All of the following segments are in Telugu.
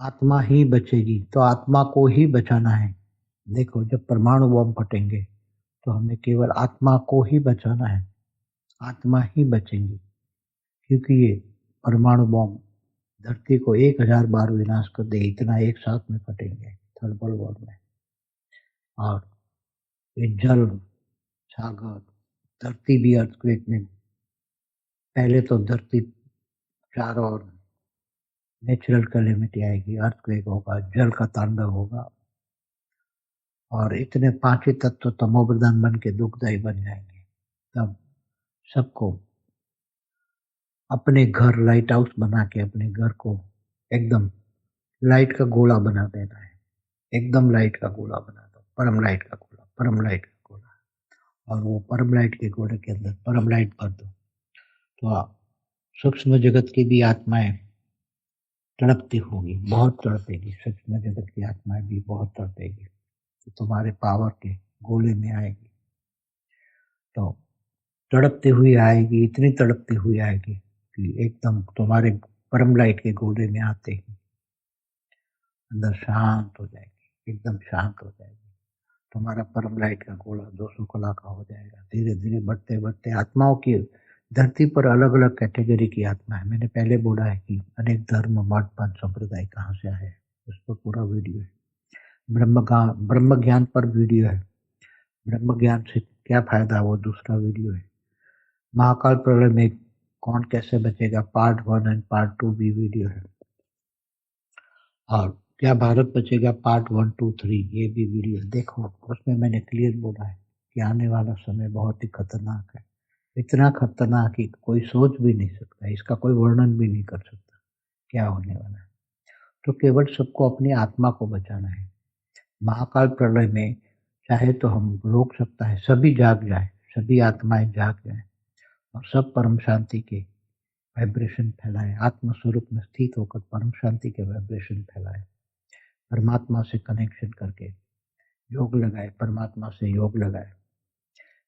आत्मा ही बचेगी तो आत्मा को ही बचाना है। देखो, जब परमाणु बम फटेंगे तो हमें केवल आत्मा को ही बचाना है। आत्मा ही बचेंगी, क्योंकि ये परमाणु बम धरती को एक हज़ार बार विनाश कर दे इतना एक साथ में फटेंगे वर्ल्ड वॉर में। और ये जल, सागर, धरती भी अर्थक्वेक में, पहले तो धरती चारों ओर नेचुरल कैलेमिटी आएगी, अर्थक्वेक होगा, जल का तांडव होगा। और इतने पाँचों तत्व तमोप्रधान बन के दुखदायी बन जाएँगे। तब सबको अपने घर लाइट हाउस बना के अपने घर को एकदम लाइट का गोला बना देना है। एकदम लाइट का गोला बना दो, परम लाइट का गोला, परम लाइट का गोला। और वो परम लाइट के गोले के अंदर परम लाइट भर दो। तो आप सूक्ष्म जगत की भी आत्माएँ तड़पती होगी, बहुत तड़पेगी, सच में जगत की आत्माएँ भी बहुत तड़पेगी तो तुम्हारे पावर के गोले में आएगी। तो तड़पती हुई आएगी, इतनी तड़पती हुई आएगी कि एकदम तुम्हारे परम लाइट के गोले में आते ही अंदर शांत हो जाएगी, एकदम शांत हो जाएगी। तुम्हारा परम लाइट का गोला दो सौ कला का हो जाएगा धीरे धीरे बढ़ते बढ़ते आत्माओं की धरती पर अलग अलग कैटेगरी की आत्मा है। मैंने पहले बोला है कि अनेक धर्म मठ पंथ संप्रदाय कहाँ से आए उस पर पूरा वीडियो है। ब्रह्म ब्रह्म ज्ञान पर वीडियो है। ब्रह्म ज्ञान से क्या फ़ायदा वो दूसरा वीडियो है? महाकाल प्रलय में कौन कैसे बचेगा? Part one and part two भी वीडियो है। और क्या भारत बचेगा? पार्ट वन, टू, थ्री, ये भी वीडियो देखो, उसमें मैंने क्लियर बोला है कि आने वाला समय बहुत ही खतरनाक है। इतना खतरनाक कि कोई सोच भी नहीं सकता, इसका कोई वर्णन भी नहीं कर सकता, क्या होने वाला है। तो केवल सबको अपनी आत्मा को बचाना है। महाकाल प्रलय में चाहे तो हम रोक सकता है, सभी जाग जाए, सभी आत्माएँ जाग जाए, और सब परम शांति के वाइब्रेशन फैलाए आत्म स्वरूप में स्थित होकर परम शांति के वाइब्रेशन फैलाए। परमात्मा से कनेक्शन करके योग लगाए, परमात्मा से योग लगाए।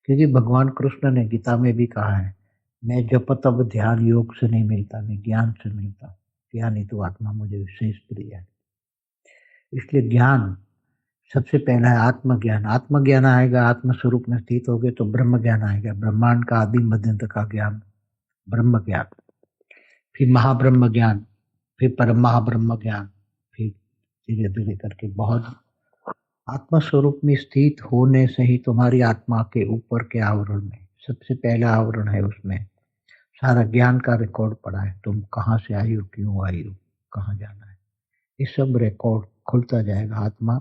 क्योंकि भगवान कृष्ण ने गीता में भी कहा है, मैं जप तब ध्यान योग से नहीं मिलता, मैं ज्ञान से मिलता ज्ञान ही तो आत्मा मुझे विशेष प्रिय है। इसलिए ज्ञान सबसे पहला है आत्मज्ञान। आत्मज्ञान आएगा आत्म स्वरूप में स्थित हो गए तो ब्रह्म ज्ञान आएगा। ब्रह्मांड का आदि मध्यंत का ज्ञान ब्रह्म ज्ञान फिर महाब्रह्म ज्ञान फिर परम महाब्रह्म ज्ञान फिर धीरे धीरे करके बहुत आत्मा स्वरूप में स्थित होने से ही तुम्हारी आत्मा के ऊपर के आवरण में, सबसे पहला आवरण है उसमें। सारा ज्ञान का रिकॉर्ड पड़ा है। तुम कहाँ से आई हो? क्यों आई हो? कहाँ जाना है? ये सब रिकॉर्ड खुलता जाएगा। आत्मा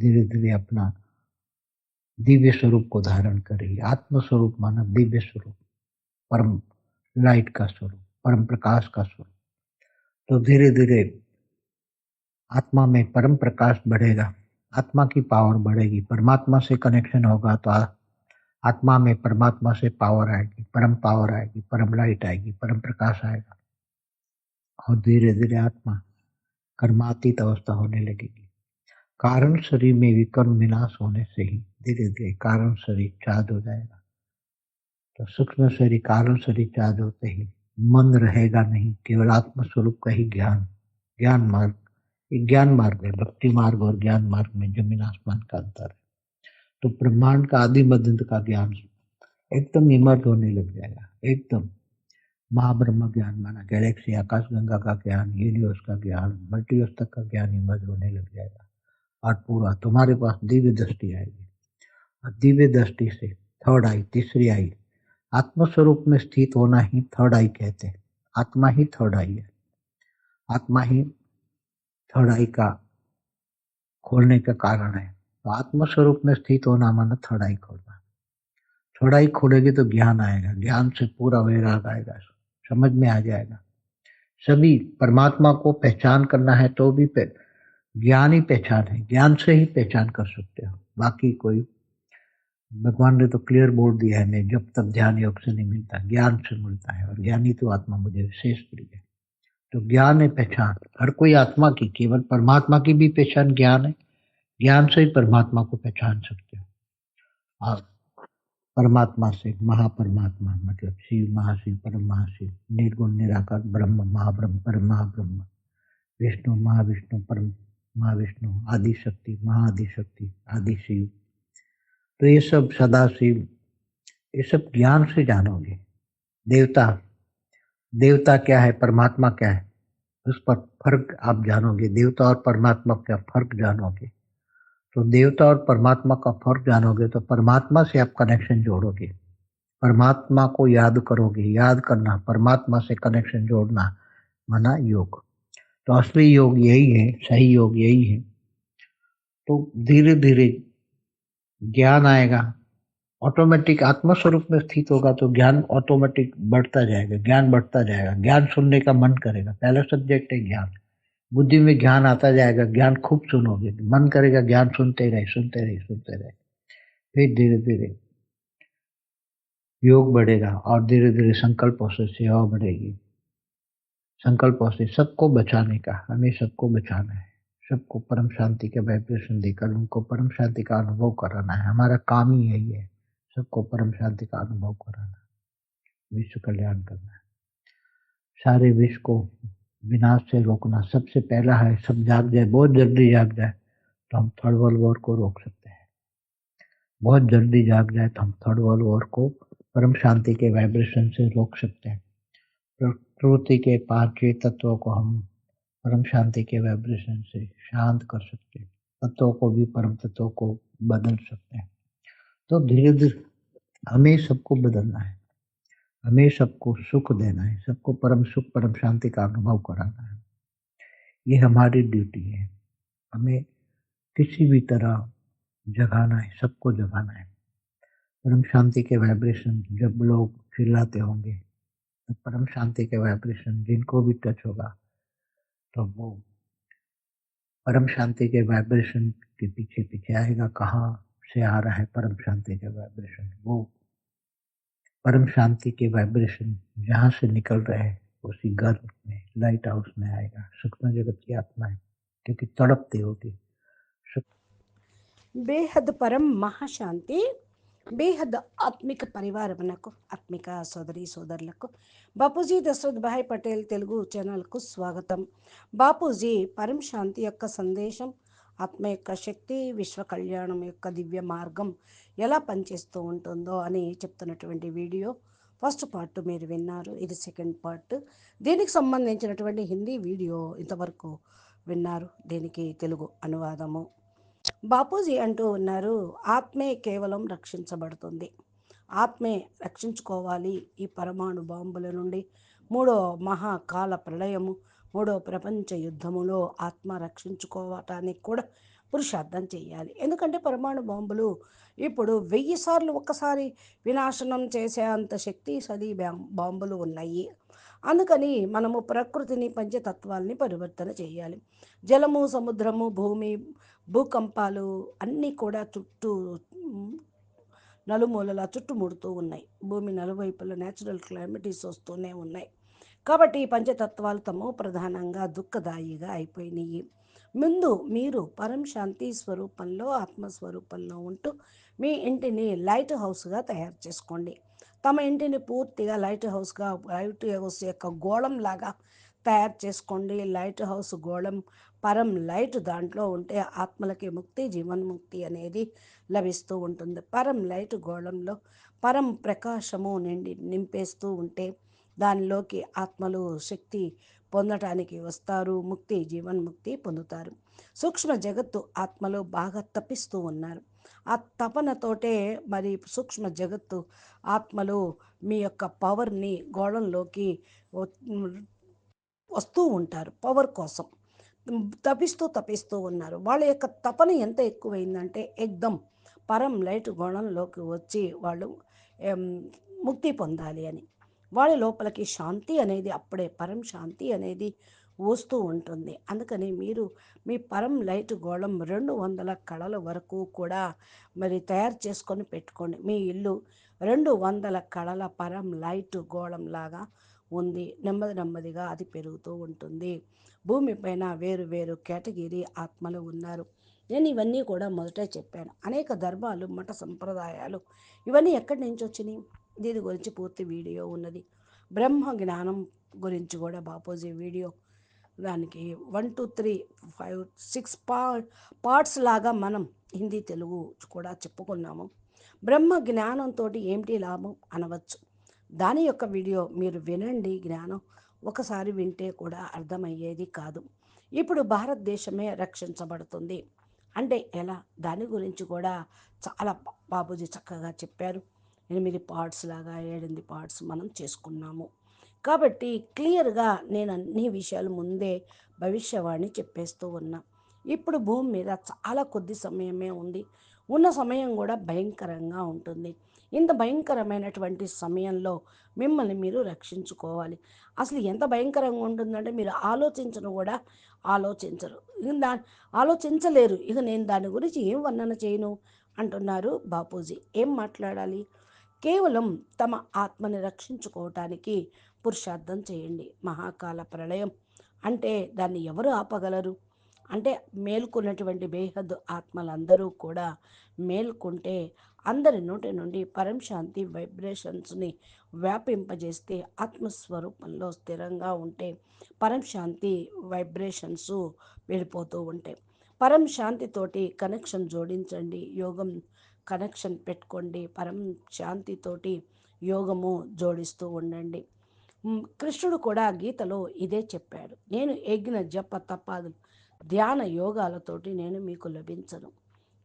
धीरे धीरे अपना दिव्य स्वरूप को धारण करेगी। आत्मस्वरूप माना दिव्य स्वरूप, परम लाइट का स्वरूप, परम प्रकाश का स्वरूप। तो धीरे धीरे आत्मा में परम प्रकाश बढ़ेगा। आत्मा की पावर बढ़ेगी, परमात्मा से कनेक्शन होगा तो आत्मा में परमात्मा से पावर आएगी, परम पावर आएगी, परम लाइट आएगी, परम प्रकाश आएगा। और धीरे धीरे आत्मा कर्मातीत अवस्था होने लगेगी। कारण शरीर में विकर्म विनाश होने से ही धीरे धीरे कारण शरीर चाद हो जाएगा। तो सूक्ष्म शरीर, कारण शरीर चाद होते ही मन रहेगा नहीं, केवल आत्म स्वरूप का ही ज्ञान ज्ञान मार्ग ज्ञान मार्ग है, भक्ति मार्ग और ज्ञान मार्ग में ज़मीन आसमान का अंतर है। तो ब्रह्मांड का आदि मध्यंत का ज्ञान एकदम इमर्ज होने लग जाएगा, एकदम। महाब्रह्म ज्ञान माना गैलेक्सी आकाश, गंगा का ज्ञान यूनिवर्स का ज्ञान मल्टीवर्स तक का ज्ञान इमर्ज होने लग जाएगा। और पूरा तुम्हारे पास दिव्य दृष्टि आएगी। और दिव्य दृष्टि से थर्ड आई तीसरी आई आत्मस्वरूप में स्थित होना ही थर्ड आई कहते हैं। आत्मा ही थर्ड आई है। आत्मा ही थर्ड आई का खोलने का कारण है। तो आत्मस्वरूप में स्थित होना माना थर्ड आई खोलना। थर्ड आई खोलेगी तो ज्ञान आएगा। ज्ञान से पूरा वैराग आएगा। समझ में आ जाएगा। सभी परमात्मा को पहचान करना है तो भी ज्ञान ही पहचान है। ज्ञान से ही पहचान कर सकते हो। बाकी कोई भगवान ने तो क्लियर बोल दिया है, मैं जब तक ध्यान योग से नहीं मिलता, ज्ञान से मिलता है और ज्ञानी तो आत्मा मुझे विशेष प्रिय है। तो ज्ञान है पहचान। हर कोई आत्मा की, केवल परमात्मा की भी पहचान ज्ञान है। ज्ञान से ही परमात्मा को पहचान सकते हो। और परमात्मा से महापरमात्मा मतलब शिव, महाशिव परम महाशिव निर्गुण, निराकार, ब्रह्म, महाब्रह्म परम महाब्रह्म विष्णु, महाविष्णु, परम, महाविष्णु आदि शक्ति महाआदि शक्ति आदि शिव तो ये सब सदा शिव ये सब ज्ञान से जानोगे। देवता देवता क्या है, परमात्मा क्या है? उस पर फ़र्क आप जानोगे, देवता और परमात्मा का फ़र्क जानोगे। तो देवता और परमात्मा का फ़र्क जानोगे तो परमात्मा से आप कनेक्शन जोड़ोगे। परमात्मा को याद करोगे, याद करना, परमात्मा से कनेक्शन जोड़ना, माना योग। तो असली योग यही है, सही योग यही है। तो धीरे धीरे ज्ञान आएगा ऑटोमेटिक आत्मा स्वरूप में स्थित होगा तो ज्ञान ऑटोमेटिक बढ़ता जाएगा, ज्ञान बढ़ता जाएगा। ज्ञान सुनने का मन करेगा, पहला सब्जेक्ट है ज्ञान। बुद्धि में ज्ञान आता जाएगा, ज्ञान खूब सुनोगे, मन करेगा ज्ञान सुनते रहे सुनते रहे सुनते रहे। फिर धीरे धीरे योग बढ़ेगा और धीरे धीरे संकल्पों से सेवा बढ़ेगी। संकल्पों से सबको बचाने का, हमें सबको बचाना है। सबको परम शांति के वाइब्रेशन देकर, उनको परम शांति का अनुभव कराना है। हमारा काम ही यही है। सबको परम शांति का अनुभव कराना विश्व कल्याण करना सारे विश्व को विनाश से रोकना सबसे पहला है, सब जाग जाए, बहुत जल्दी जाग जाए तो हम थर्ड वर्ल्ड वॉर को रोक सकते हैं। बहुत जल्दी जाग जाए तो हम थर्ड वर्ल्ड वॉर को परम शांति के वाइब्रेशन से रोक सकते हैं। प्रकृति के पाँचवें तत्वों को हम परम शांति के वाइब्रेशन से शांत कर सकते हैं। तत्वों को भी परम तत्वों को बदल सकते हैं। तो धीरे धीरे हमें सबको बदलना है। हमें सबको सुख देना है, सबको परम सुख, परम शांति का अनुभव कराना है। ये हमारी ड्यूटी है। हमें किसी भी तरह जगाना है, सबको जगाना है। परम शांति के वाइब्रेशन जब लोग चिल्लाते होंगे तो परम शांति के वाइब्रेशन जिनको भी टच होगा तो वो परम शांति के वाइब्रेशन के पीछे पीछे आएगा। कहाँ से आ रहा है परम शांति का वाइब्रेशन वो परम शांति के वाइब्रेशन जहाँ से निकल रहे हैं उसी घर में लाइट हाउस में आएगा सूक्ष्म जगत की आत्मा है क्योंकि तड़पती होगी బేహద్ పరం మహాశాంతి బేహద్ ఆత్మిక పరివారమునకు ఆత్మిక సోదరి సోదరులకు బాపూజీ దశరథ్ భాయ్ పటేల్ తెలుగు ఛానల్కు స్వాగతం బాపూజీ పరం శాంతి యొక్క సందేశం ఆత్మ యొక్క శక్తి విశ్వ కళ్యాణం యొక్క దివ్య మార్గం ఎలా పనిచేస్తూ ఉంటుందో అని చెప్తున్నటువంటి వీడియో. ఫస్ట్ పార్ట్ మీరు విన్నారు ఇది సెకండ్ పార్ట్. దీనికి సంబంధించినటువంటి హిందీ వీడియో ఇంతవరకు విన్నారు దీనికి తెలుగు అనువాదము. బాపూజీ అంటూ ఉన్నారు ఆత్మే కేవలం రక్షించబడుతుంది. ఆత్మే రక్షించుకోవాలి ఈ పరమాణు బాంబుల నుండి. మూడో మహాకాల ప్రళయము మూడో ప్రపంచ యుద్ధములో ఆత్మ రక్షించుకోవటానికి కూడా పురుషార్థం చేయాలి. ఎందుకంటే పరమాణు బాంబులు ఇప్పుడు వెయ్యి సార్లు ఒక్కసారి వినాశనం చేసే అంత శక్తి సది బాంబులు ఉన్నాయి. అందుకని మనము ప్రకృతిని పంచతత్వాల్ని పరివర్తన చేయాలి. జలము సముద్రము భూమి భూకంపాలు అన్నీ కూడా చుట్టూ నలుమూలలా చుట్టుముడుతూ ఉన్నాయి. భూమి నలువైపుల న్యాచురల్ క్లైమేటీస్ వస్తూనే ఉన్నాయి. కాబట్టి పంచతత్వాలు తమ ప్రధానంగా దుఃఖదాయిగా అయిపోయినాయి ముందు మీరు పరం శాంతి స్వరూపంలో ఆత్మస్వరూపంలో ఉంటూ మీ ఇంటిని లైట్ హౌస్గా తయారు చేసుకోండి. తమ ఇంటిని పూర్తిగా లైట్ హౌస్గా లైట్ హౌస్ యొక్క గోళంలాగా తయారు చేసుకోండి. లైట్ హౌస్ గోళం పరం లైట్ దాంట్లో ఉంటే ఆత్మలకి ముక్తి జీవన్ముక్తి అనేది లభిస్తూ ఉంటుంది. పరం లైట్ గోళంలో పరం ప్రకాశము నిండి నింపేస్తూ ఉంటే దానిలోకి ఆత్మలు శక్తి పొందటానికి వస్తారు ముక్తి జీవన్ముక్తి పొందుతారు. సూక్ష్మ జగత్తు ఆత్మలు బాగా తప్పిస్తూ ఉన్నారు. ఆ తపనతోటే మరి సూక్ష్మ జగత్తు ఆత్మలు మీ యొక్క పవర్ని గోడంలోకి వస్తూ ఉంటారు పవర్ కోసం. తపిస్తూ తపిస్తూ ఉన్నారు. వాళ్ళ యొక్క తపన ఎంత ఎక్కువైందంటే ఎగ్దం పరం లైట్ గోణంలోకి వచ్చి వాళ్ళు ముక్తి పొందాలి అని. వాళ్ళ లోపలికి శాంతి అనేది అప్పుడే పరం శాంతి అనేది వస్తూ ఉంటుంది. అందుకని మీరు మీ పరం లైట్ గోళం రెండు వందల కళల వరకు కూడా మరి తయారు చేసుకొని పెట్టుకోండి. మీ ఇల్లు రెండు వందల కళల పరం లైట్ గోళం లాగా ఉంది. నెమ్మది నెమ్మదిగా అది పెరుగుతూ ఉంటుంది. భూమిపైన వేరు వేరు కేటగిరీ ఆత్మలు ఉన్నారు. నేను ఇవన్నీ కూడా మొదటే చెప్పాను. అనేక ధర్మాలు మఠ సంప్రదాయాలు ఇవన్నీ ఎక్కడి నుంచి వచ్చినాయి? దీని గురించి పూర్తి వీడియో ఉన్నది. బ్రహ్మ జ్ఞానం గురించి కూడా బాపూజీ వీడియో దానికి one two three five six పా పార్ట్స్ లాగా మనం హిందీ తెలుగు కూడా చెప్పుకున్నాము. బ్రహ్మ జ్ఞానంతో ఏమిటి లాభం అనవచ్చు. దాని యొక్క వీడియో మీరు వినండి. జ్ఞానం ఒకసారి వింటే కూడా అర్థమయ్యేది కాదు. ఇప్పుడు భారతదేశమే రక్షించబడుతుంది. అంటే ఎలా? దాని గురించి కూడా చాలా బాబూజీ చక్కగా చెప్పారు. ఎనిమిది పార్ట్స్ లాగా ఏడెనిమిది పార్ట్స్ మనం చేసుకున్నాము. కాబట్టి క్లియర్గా నేను అన్ని విషయాలు ముందే భవిష్యవాణి చెప్పేస్తూ ఉన్నా. ఇప్పుడు భూమి మీద చాలా కొద్ది సమయమే ఉంది. ఉన్న సమయం కూడా భయంకరంగా ఉంటుంది. ఇంత భయంకరమైనటువంటి సమయంలో మిమ్మల్ని మీరు రక్షించుకోవాలి. అసలు ఎంత భయంకరంగా ఉంటుందంటే మీరు ఆలోచించను కూడా ఆలోచించరు. దా ఆలోచించలేరు. ఇక నేను దాని గురించి ఏం వర్ణన చేయను? అంటున్నారు బాపూజీ. ఏం మాట్లాడాలి? కేవలం తమ ఆత్మని రక్షించుకోవటానికి పురుషార్థం చేయండి. మహాకాల ప్రళయం. అంటే దాన్ని ఎవరు ఆపగలరు? అంటే మేల్కొన్నటువంటి బేహద్దు ఆత్మలందరూ కూడా మేల్కొంటే అందరి నోటి నుండి పరంశాంతి వైబ్రేషన్స్ని వ్యాపింపజేస్తే ఆత్మస్వరూపంలో స్థిరంగా ఉంటే పరంశాంతి వైబ్రేషన్స్ వెళ్ళిపోతూ ఉంటాయి పరం శాంతితోటి కనెక్షన్ జోడించండి. యోగం కనెక్షన్ పెట్టుకోండి. పరం శాంతితోటి యోగము జోడిస్తూ ఉండండి. కృష్ణుడు కూడా గీతలో ఇదే చెప్పాడు. నేను ఎగ్గిన జప తపాదులు ధ్యాన యోగాలతోటి నేను మీకు లభించను.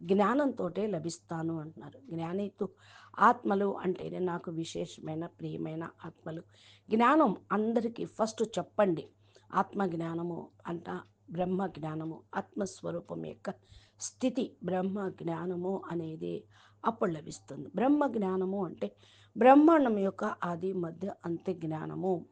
జ్ఞానంతో లభిస్తాను అంటున్నారు. జ్ఞానితు ఆత్మలు అంటేనే నాకు విశేషమైన ప్రియమైన ఆత్మలు. జ్ఞానం అందరికీ ఫస్ట్ చెప్పండి. ఆత్మ జ్ఞానము అంట బ్రహ్మ జ్ఞానము ఆత్మస్వరూపం యొక్క స్థితి బ్రహ్మ జ్ఞానము అనేది అప్పుడు లభిస్తుంది. బ్రహ్మ జ్ఞానము అంటే బ్రహ్మాండం యొక్క ఆది మధ్య అంత్య జ్ఞానము.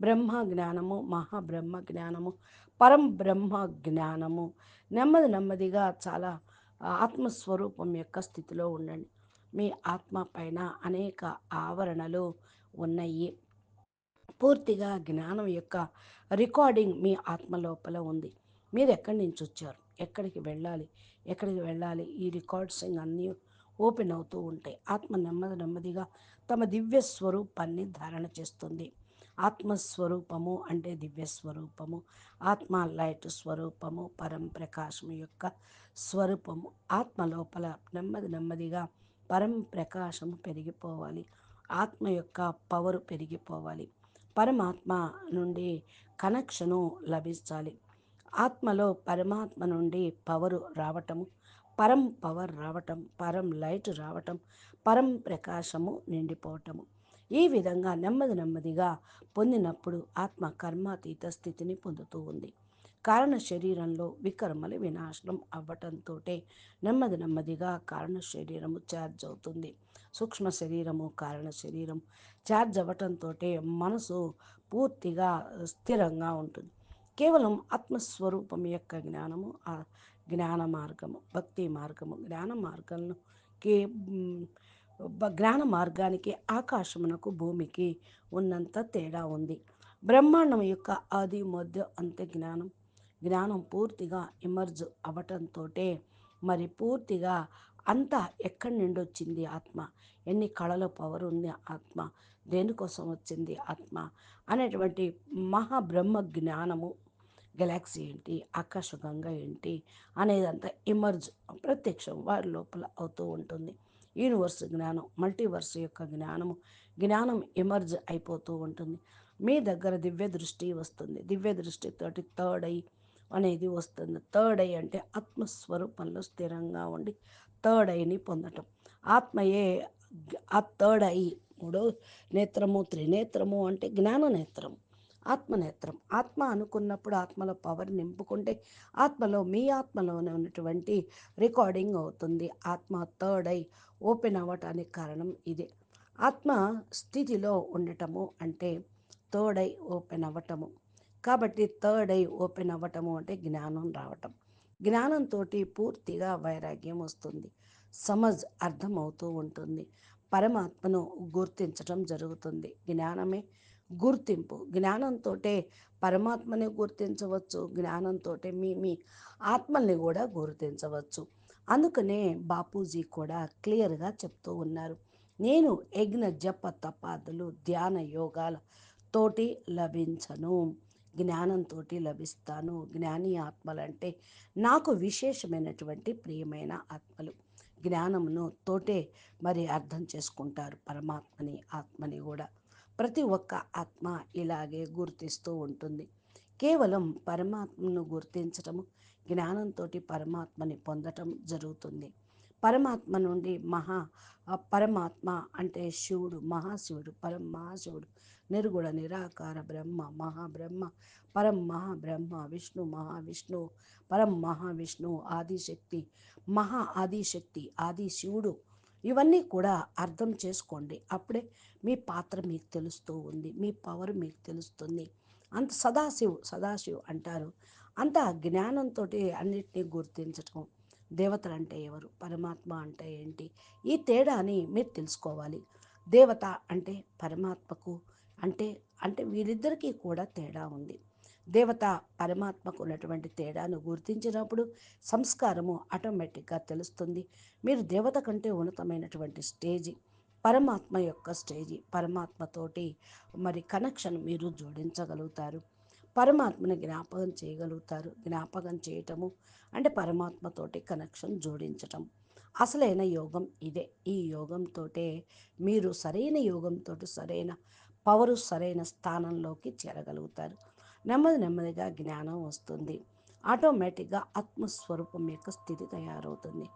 బ్రహ్మ జ్ఞానము మహాబ్రహ్మ జ్ఞానము పరం బ్రహ్మ జ్ఞానము. నెమ్మది నెమ్మదిగా చాలా ఆత్మస్వరూపం యొక్క స్థితిలో ఉండండి. మీ ఆత్మ పైన అనేక ఆవరణలు ఉన్నాయి. పూర్తిగా జ్ఞానం యొక్క రికార్డింగ్ మీ ఆత్మ లోపల ఉంది. మీరు ఎక్కడి నుంచి వచ్చారు? ఎక్కడికి వెళ్ళాలి? ఎక్కడికి వెళ్ళాలి? ఈ రికార్డ్సింగ్ అన్నీ ఓపెన్ అవుతూ ఉంటాయి ఆత్మ నెమ్మది నెమ్మదిగా తమ దివ్య స్వరూపాన్ని ధారణ చేస్తుంది. ఆత్మస్వరూపము అంటే దివ్య స్వరూపము. ఆత్మ లైట్ స్వరూపము పరం ప్రకాశము యొక్క స్వరూపము. ఆత్మ లోపల నెమ్మది నెమ్మదిగా పరం ప్రకాశము పెరిగిపోవాలి. ఆత్మ యొక్క పవరు పెరిగిపోవాలి. పరమాత్మ నుండి కనెక్షను లభించాలి. ఆత్మలో పరమాత్మ నుండి పవరు రావటము పరం పవర్ రావటం పరం లైట్ రావటం పరం ప్రకాశము నిండిపోవటము. ఈ విధంగా నెమ్మది నెమ్మదిగా పొందినప్పుడు ఆత్మ కర్మాతీత స్థితిని పొందుతూ ఉంది. కారణ శరీరంలో వికర్మలు వినాశనం అవ్వటంతో నెమ్మది నెమ్మదిగా కారణ శరీరము ఛార్జ్ అవుతుంది. సూక్ష్మ శరీరము కారణ శరీరం ఛార్జ్ అవ్వటంతో మనసు పూర్తిగా స్థిరంగా ఉంటుంది. కేవలం ఆత్మస్వరూపం యొక్క జ్ఞానము ఆ జ్ఞాన మార్గము భక్తి మార్గము జ్ఞాన మార్గంలో కే జ్ఞాన మార్గానికి ఆకాశమునకు భూమికి ఉన్నంత తేడా ఉంది. బ్రహ్మాండం యొక్క ఆది మధ్య అంత్య జ్ఞానం జ్ఞానం పూర్తిగా ఇమర్జ్ అవటంతో మరి పూర్తిగా అంతా ఎక్కడి నుండి వచ్చింది ఆత్మ? ఎన్ని కళల పవర్ ఉంది ఆత్మ? దేనికోసం వచ్చింది ఆత్మ? అనేటువంటి మహాబ్రహ్మ జ్ఞానము గెలాక్సీ ఏంటి? ఆకాశగంగా ఏంటి? అనేదంతా ఇమర్జ్ ప్రత్యక్షం వారి లోపల అవుతూ ఉంటుంది. యూనివర్స్ జ్ఞానం మల్టీవర్స్ యొక్క జ్ఞానము జ్ఞానం ఎమర్జ్ అయిపోతూ ఉంటుంది. మీ దగ్గర దివ్య దృష్టి వస్తుంది. దివ్య దృష్టితోటి థర్డ్ ఐ అనేది వస్తుంది. థర్డ్ ఐ అంటే ఆత్మస్వరూపంలో స్థిరంగా ఉండి థర్డ్ ఐని పొందటం. ఆత్మయే ఆ థర్డ్ ఐ మూడో నేత్రము త్రినేత్రము అంటే జ్ఞాన నేత్రము ఆత్మనేత్రం. ఆత్మ అనుకున్నప్పుడు ఆత్మలో పవర్ నింపుకుంటే ఆత్మలో మీ ఆత్మలోనే ఉన్నటువంటి రికార్డింగ్ అవుతుంది. ఆత్మ థర్డ్ ఐ ఓపెన్ అవ్వటానికి కారణం ఇదే. ఆత్మ స్థితిలో ఉండటము అంటే థర్డ్ ఐ ఓపెన్ అవ్వటము. కాబట్టి థర్డ్ ఐ ఓపెన్ అవ్వటము అంటే జ్ఞానం రావటం. జ్ఞానంతో పూర్తిగా వైరాగ్యం వస్తుంది. సమజ్ అర్థమవుతూ ఉంటుంది. పరమాత్మను గుర్తించటం జరుగుతుంది. జ్ఞానమే గుర్తింపు. జ్ఞానంతో పరమాత్మని గుర్తించవచ్చు. జ్ఞానంతో మీ మీ ఆత్మల్ని కూడా గుర్తించవచ్చు. అందుకనే బాపూజీ కూడా క్లియర్గా చెప్తూ ఉన్నారు. నేను యజ్ఞ జప తపాదులు ధ్యాన యోగాల తోటి లభించను. జ్ఞానంతో లభిస్తాను. జ్ఞాని ఆత్మలంటే నాకు విశేషమైనటువంటి ప్రియమైన ఆత్మలు. జ్ఞానమును తోటే మరి అర్థం చేసుకుంటారు పరమాత్మని ఆత్మని కూడా. ప్రతి ఒక్క ఆత్మ ఇలాగే గుర్తిస్తూ ఉంటుంది. కేవలం పరమాత్మను గుర్తించటము జ్ఞానంతో పరమాత్మని పొందటం జరుగుతుంది. పరమాత్మ నుండి మహా పరమాత్మ అంటే శివుడు మహాశివుడు పరం మహాశివుడు నిర్గుణ నిరాకార బ్రహ్మ మహాబ్రహ్మ పరం మహాబ్రహ్మ విష్ణు మహావిష్ణు పరం మహావిష్ణు ఆదిశక్తి మహా ఆదిశక్తి ఆది శివుడు ఇవన్నీ కూడా అర్థం చేసుకోండి. అప్పుడే మీ పాత్ర మీకు తెలుస్తూ ఉంది. మీ పవర్ మీకు తెలుస్తుంది. అంత సదాశివు సదాశివు అంటారు. అంత జ్ఞానంతో అన్నిటినీ గుర్తించటం దేవతలు అంటే ఎవరు? పరమాత్మ అంటే ఏంటి? ఈ తేడాని మీరు తెలుసుకోవాలి. దేవత అంటే పరమాత్మకు అంటే అంటే వీరిద్దరికీ కూడా తేడా ఉంది. దేవత పరమాత్మకు ఉన్నటువంటి తేడాను గుర్తించినప్పుడు సంస్కారము ఆటోమేటిక్గా తెలుస్తుంది. మీరు దేవత కంటే ఉన్నతమైనటువంటి స్టేజి పరమాత్మ యొక్క స్టేజి పరమాత్మతోటి మరి కనెక్షన్ మీరు జోడించగలుగుతారు. పరమాత్మను జ్ఞాపకం చేయగలుగుతారు. జ్ఞాపకం చేయటము అంటే పరమాత్మతోటి కనెక్షన్ జోడించటం. అసలైన యోగం ఇదే. ఈ యోగంతో మీరు సరైన యోగంతో సరైన పవరు సరైన స్థానంలోకి చేరగలుగుతారు. నెమ్మది నెమ్మదిగా జ్ఞానం వస్తుంది. ఆటోమేటిక్గా ఆత్మస్వరూపం యొక్క స్థితి తయారవుతుంది.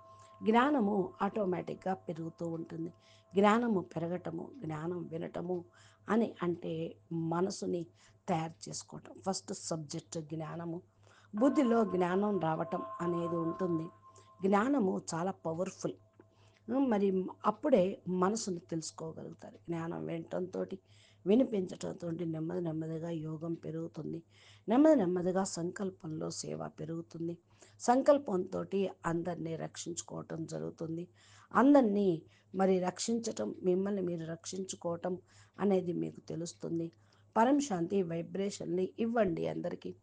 జ్ఞానము ఆటోమేటిక్గా పెరుగుతూ ఉంటుంది. జ్ఞానము పెరగటము జ్ఞానం వినటము అని అంటే మనసుని తయారు చేసుకోవటం. ఫస్ట్ సబ్జెక్ట్ జ్ఞానము. బుద్ధిలో జ్ఞానం రావటం అనేది ఉంటుంది. జ్ఞానము చాలా పవర్ఫుల్. మరి అప్పుడే మనసుని తెలుసుకోగలుగుతారు. జ్ఞానం వినటంతో వినిపించటంతో నెమ్మది నెమ్మదిగా యోగం పెరుగుతుంది. నెమ్మది నెమ్మదిగా సంకల్పంలో సేవ పెరుగుతుంది. సంకల్పంతో అందరినీ రక్షించుకోవటం జరుగుతుంది. అందరినీ మరి రక్షించటం మిమ్మల్ని మీరు రక్షించుకోవటం అనేది మీకు తెలుస్తుంది. పరం శాంతి వైబ్రేషన్ని ఇవ్వండి అందరికీ.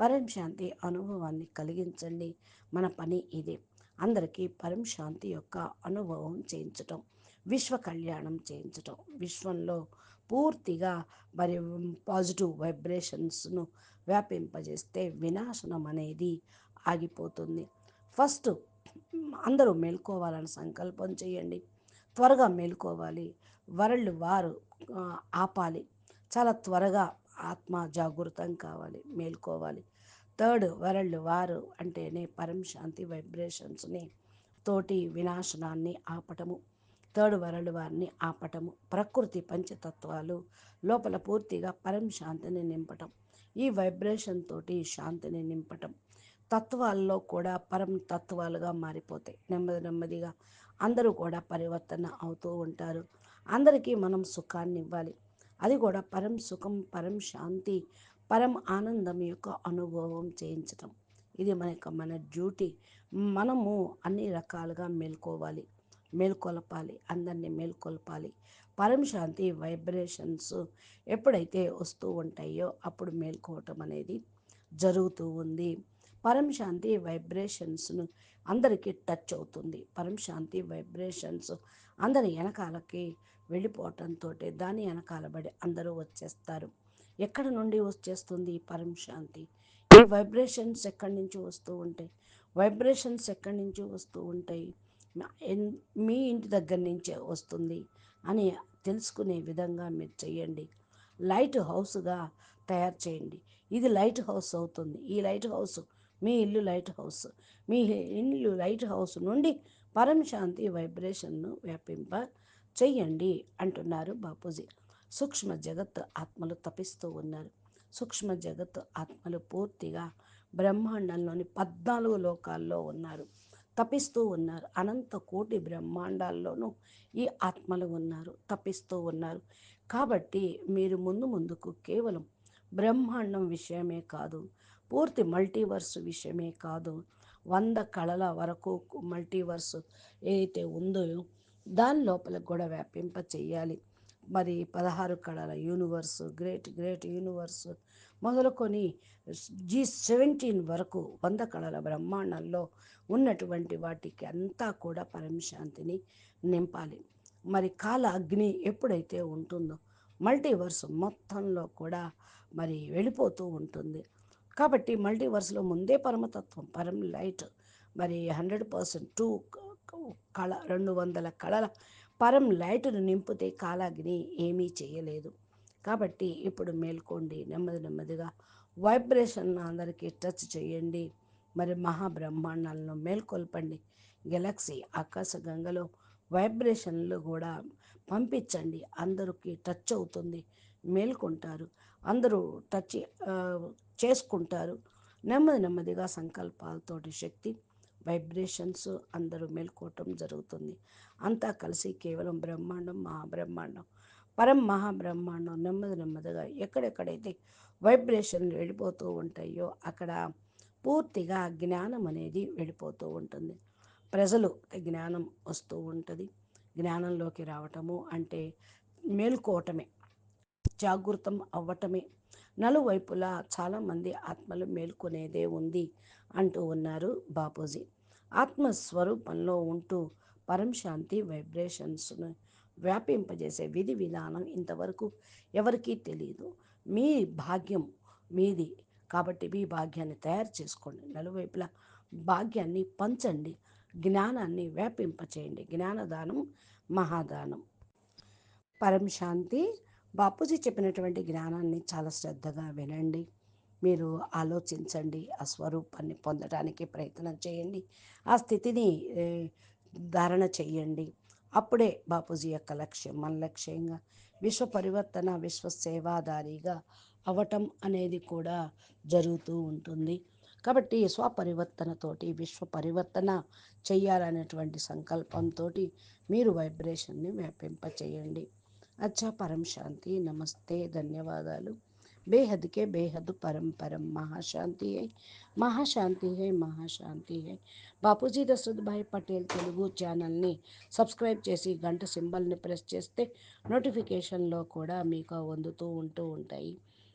పరం శాంతి అనుభవాన్ని కలిగించండి. మన పని ఇదే. అందరికీ పరం శాంతి యొక్క అనుభవం చేయించటం విశ్వ కళ్యాణం చేయించటం విశ్వంలో పూర్తిగా మరి పాజిటివ్ వైబ్రేషన్స్ను వ్యాపింపజేస్తే వినాశనం అనేది ఆగిపోతుంది. ఫస్ట్ అందరూ మేల్కోవాలని సంకల్పం చేయండి. త్వరగా మేల్కోవాలి. వరల్డ్ వారు ఆపాలి. చాలా త్వరగా ఆత్మ జాగృతం కావాలి మేల్కోవాలి. థర్డ్ వరల్డ్ వారు అంటేనే పరం శాంతి వైబ్రేషన్స్ని తోటి వినాశనాన్ని ఆపటము. థర్డ్ వరల్డ్ వారిని ఆపటము. ప్రకృతి పంచతత్వాలు లోపల పూర్తిగా పరం శాంతిని నింపటం. ఈ వైబ్రేషన్ తోటి శాంతిని నింపటం. తత్వాల్లో కూడా పరం తత్వాలుగా మారిపోతాయి. నెమ్మది నెమ్మదిగా అందరూ కూడా పరివర్తన అవుతూ ఉంటారు. అందరికీ మనం సుఖాన్ని ఇవ్వాలి. అది కూడా పరం సుఖం పరం శాంతి పరం ఆనందం యొక్క అనుభవం చేయించటం. ఇది మన యొక్క మన డ్యూటీ. మనము అన్ని రకాలుగా మేల్కోవాలి. మేల్కొలపాలి అందరినీ మేల్కొల్పాలి. పరమశాంతి వైబ్రేషన్స్ ఎప్పుడైతే వస్తూ ఉంటాయో అప్పుడు మేల్కోవటం అనేది జరుగుతూ ఉంది. పరమశాంతి వైబ్రేషన్స్ను అందరికీ టచ్ అవుతుంది. పరమశాంతి వైబ్రేషన్స్ అందరి వెనకాలకి వెళ్ళిపోవటంతో దాని వెనకాలబడి అందరూ వచ్చేస్తారు. ఎక్కడ నుండి వచ్చేస్తుంది పరమశాంతి ఈ వైబ్రేషన్స్ ఎక్కడి నుంచి వస్తూ ఉంటాయి? వైబ్రేషన్స్ ఎక్కడి నుంచి వస్తూ ఉంటాయి? మీ ఇంటి దగ్గర నుంచే వస్తుంది అని తెలుసుకునే విధంగా మీరు చేయండి లైట్ హౌస్గా తయారు చేయండి. ఇది లైట్ హౌస్ అవుతుంది. ఈ లైట్ హౌస్ మీ ఇల్లు లైట్ హౌస్. మీ ఇల్లు లైట్ హౌస్ నుండి పరం శాంతి వైబ్రేషన్ను వ్యాపింప చెయ్యండి అంటున్నారు బాపూజీ. సూక్ష్మ జగత్ ఆత్మలు తపిస్తూ ఉన్నారు. సూక్ష్మ జగత్ ఆత్మలు పూర్తిగా బ్రహ్మాండంలోని పద్నాలుగు లోకాల్లో ఉన్నారు. తపిస్తూ ఉన్నారు. అనంత కోటి బ్రహ్మాండాల్లోనూ ఈ ఆత్మలు ఉన్నారు తపిస్తూ ఉన్నారు. కాబట్టి మీరు ముందు ముందుకు కేవలం బ్రహ్మాండం విషయమే కాదు పూర్తి మల్టీవర్స్ విషయమే కాదు వంద కళల వరకు మల్టీవర్స్ ఏదైతే ఉందో దాని లోపల కూడా వ్యాపింప చేయాలి మరి పదహారు కళల యూనివర్సు గ్రేట్ గ్రేట్ యూనివర్సు మొదలుకొని జీ సెవెంటీన్ వరకు వంద కళల బ్రహ్మాండంలో ఉన్నటువంటి వాటికి అంతా కూడా పరమశాంతిని నింపాలి. మరి కాల అగ్ని ఎప్పుడైతే ఉంటుందో మల్టీవర్స్ మొత్తంలో కూడా మరి వెళ్ళిపోతూ ఉంటుంది. కాబట్టి మల్టీవర్స్లో ముందే పరమతత్వం పరం లైట్ మరి హండ్రెడ్ పర్సెంట్ టూ కళ రెండు వందల కళల పరం లైట్ను నింపితే కాలాగ్ని ఏమీ చేయలేదు. కాబట్టి ఇప్పుడు మేల్కోండి. నెమ్మది నెమ్మదిగా వైబ్రేషన్ అందరికీ టచ్ చేయండి. మరి మహాబ్రహ్మాండాలను మేల్కొల్పండి. గెలాక్సీ ఆకాశ గంగలో వైబ్రేషన్లు కూడా పంపించండి. అందరికి టచ్ అవుతుంది. మేల్కొంటారు. అందరూ టచ్ చేసుకుంటారు. నెమ్మది నెమ్మదిగా సంకల్పాలతోటి శక్తి వైబ్రేషన్స్ అందరూ మేల్కోవటం జరుగుతుంది. అంతా కలిసి కేవలం బ్రహ్మాండం మహాబ్రహ్మాండం పరం మహాబ్రహ్మాండం నెమ్మది నెమ్మదిగా ఎక్కడెక్కడైతే వైబ్రేషన్లు వెళ్ళిపోతూ ఉంటాయో అక్కడ పూర్తిగా జ్ఞానం అనేది వెళ్ళిపోతూ ఉంటుంది. ప్రజలు జ్ఞానం వస్తూ ఉంటుంది. జ్ఞానంలోకి రావటము అంటే మేల్కోవటమే జాగృతం అవ్వటమే. నలువైపులా చాలామంది ఆత్మలు మేల్కొనేదే ఉంది అంటూ ఉన్నారు బాపూజీ. ఆత్మస్వరూపంలో ఉంటూ పరం శాంతి వైబ్రేషన్స్ను వ్యాపింపజేసే విధి విధానం ఇంతవరకు ఎవరికీ తెలియదు మీ భాగ్యం మీది కాబట్టి మీ భాగ్యాన్ని తయారు చేసుకోండి. నలువైపులా భాగ్యాన్ని పంచండి. జ్ఞానాన్ని వ్యాపింపచేయండి. జ్ఞానదానం మహాదానం. పరం శాంతి. బాపూజీ చెప్పినటువంటి జ్ఞానాన్ని చాలా శ్రద్ధగా వినండి. మీరు ఆలోచించండి. ఆ స్వరూపాన్ని పొందడానికి ప్రయత్నం చేయండి. ఆ స్థితిని ధారణ చేయండి. అప్పుడే బాపూజీ యొక్క లక్ష్యం మన లక్ష్యంగా విశ్వ పరివర్తన విశ్వ సేవాదారిగా అవటం అనేది కూడా జరుగుతూ ఉంటుంది. కాబట్టి స్వపరివర్తనతోటి విశ్వ పరివర్తన చేయాలనేటువంటి సంకల్పంతో మీరు వైబ్రేషన్ని వ్యాపింప చేయండి అచ్చా పరం శాంతి నమస్తే. ధన్యవాదాలు. బేహద్కే బేహద్ పరంపరం మహాశాంతి హై మహాశాంతి హై మహాశాంతి హై బాపూజీ దశరథ్భాయ్ పటేల్ తెలుగు ఛానల్ని సబ్స్క్రైబ్ చేసి గంట సింబల్ని ప్రెస్ చేస్తే నోటిఫికేషన్లో కూడా మీకు అందుతూ ఉంటూ ఉంటాయి.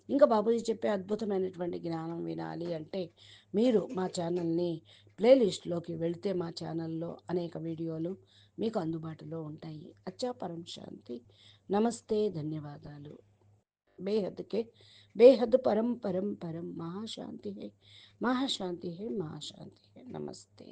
ఇంకా బాబూజీ చెప్పే అద్భుతమైనటువంటి జ్ఞానం వినాలి అంటే మీరు మా ఛానల్ని ప్లేలిస్ట్లోకి వెళితే మా ఛానల్లో అనేక వీడియోలు మీకు అందుబాటులో ఉంటాయి. అచ్చా పరం శాంతి. నమస్తే ధన్యవాదాలు. బేహద్కే బేహద్ పరం పరం పరం మహాశాంతి హే మహాశాంతి హే మహాశాంతి హే నమస్తే